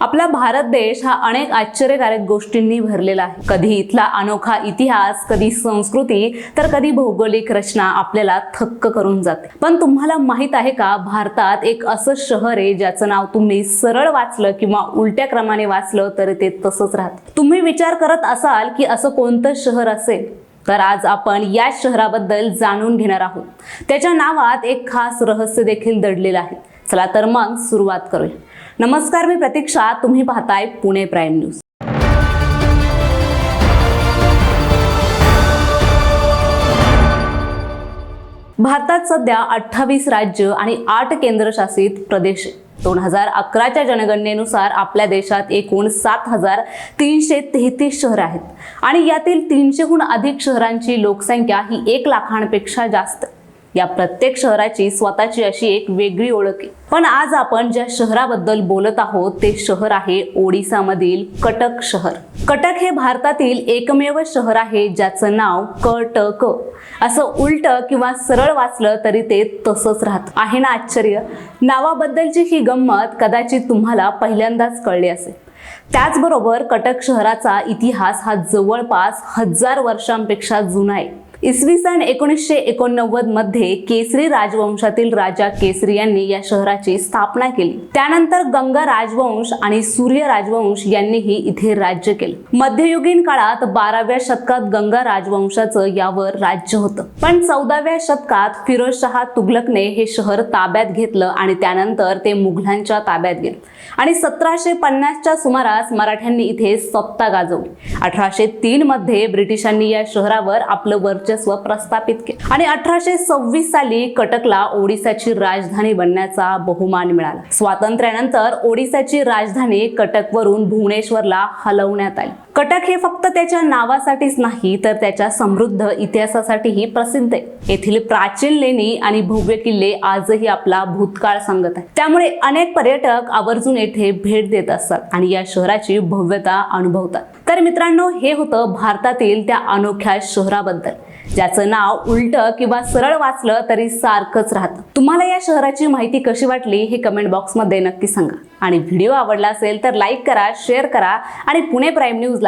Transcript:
आपला भारत देश हा अनेक आश्चर्यकारक गोष्टींनी भरलेला आहे. कधी इथला अनोखा इतिहास कधी संस्कृती तर कधी भौगोलिक रचना आपल्याला थक्क करून जाते. पण तुम्हाला माहीत आहे का भारतात एक असं शहर आहे ज्याचं नाव तुम्ही सरळ वाचलं किंवा उलट्या क्रमाने वाचलं तर ते तसंच राहत. तुम्ही विचार करत असाल की असं कोणतं शहर असेल? तर आज आपण या शहराबद्दल जाणून घेणार आहोत. त्याच्या नावात एक खास रहस्य देखील दडलेलं आहे. चला तर मग सुरुवात करूया. नमस्कार मी प्रतीक्षा. तुम्ही पाहताय पुणे प्राईम न्यूज. भारतात सध्या अठ्ठावीस राज्य आणि आठ केंद्रशासित प्रदेश दोन हजार अकराच्या जनगणनेनुसार आपल्या देशात एकूण सात हजार तीनशे तेहतीस शहर आहेत. आणि यातील तीनशेहून अधिक शहरांची लोकसंख्या ही एक लाखांपेक्षा जास्त. या प्रत्येक शहराची स्वतःची अशी एक वेगळी ओळख आहे. पण आज आपण ज्या शहराबद्दल बोलत आहोत ते शहर आहे ओडिसामधील कटक शहर. कटक हे भारतातील एकमेव शहर आहे ज्याचं नाव कटक. क असं उलट किंवा सरळ वाचलं तरी ते तसंच राहत. आहे ना आश्चर्य? नावाबद्दलची ही गंमत कदाचित तुम्हाला पहिल्यांदाच कळली असेल. त्याचबरोबर कटक शहराचा इतिहास हा जवळपास हजार वर्षांपेक्षा जुना आहे. इसवी सन एकोणीसशे एकोणनव्वदमध्ये केसरी राजवंशातील राजा केसरी यांनी या शहराची स्थापना केली. त्यानंतर गंगा राजवंश आणि सूर्य राजवंश यांनीही इथे राज्य केले. मध्ययुगीन काळात बाराव्या शतकात गंगा राजवंशाचं यावर राज्य होतं. पण चौदाव्या शतकात फिरोजशहा तुघलकने हे शहर ताब्यात घेतलं आणि त्यानंतर ते मुघलांच्या ताब्यात गेले. आणि सतराशे पन्नासच्या सुमारास मराठ्यांनी इथे सत्ता गाजवली. अठराशे तीन मध्ये ब्रिटिशांनी या शहरावर आपलं वर्चस्व प्रस्थापित केले आणि अठराशे सव्वीस साली कटकला ओडिसाची राजधानी बनण्याचा बहुमान मिळाला. स्वातंत्र्यानंतर ओडिसाची राजधानी कटकवरून भुवनेश्वरला हलवण्यात आली. कटक हे फक्त त्याच्या नावासाठीच नाही तर त्याच्या समृद्ध इतिहासासाठीही प्रसिद्ध आहे. येथील प्राचीन लेणी आणि भव्य किल्ले आजही आपला भूतकाळ सांगत आहे त्यामुळे अनेक पर्यटक आवर्जून येथे भेट देत असतात आणि या शहराची भव्यता अनुभवतात. तर मित्रांनो हे होतं भारतातील त्या अनोख्या शहराबद्दल. ज्याचं नाव उलट किंवा सरळ वाचलं तरी सारखंच राहतं. तुम्हाला या शहराची माहिती कशी वाटली हे कमेंट बॉक्समध्ये नक्की सांगा. आणि व्हिडिओ आवडला असेल तर लाईक करा शेअर करा आणि पुणे प्राईम न्यूजला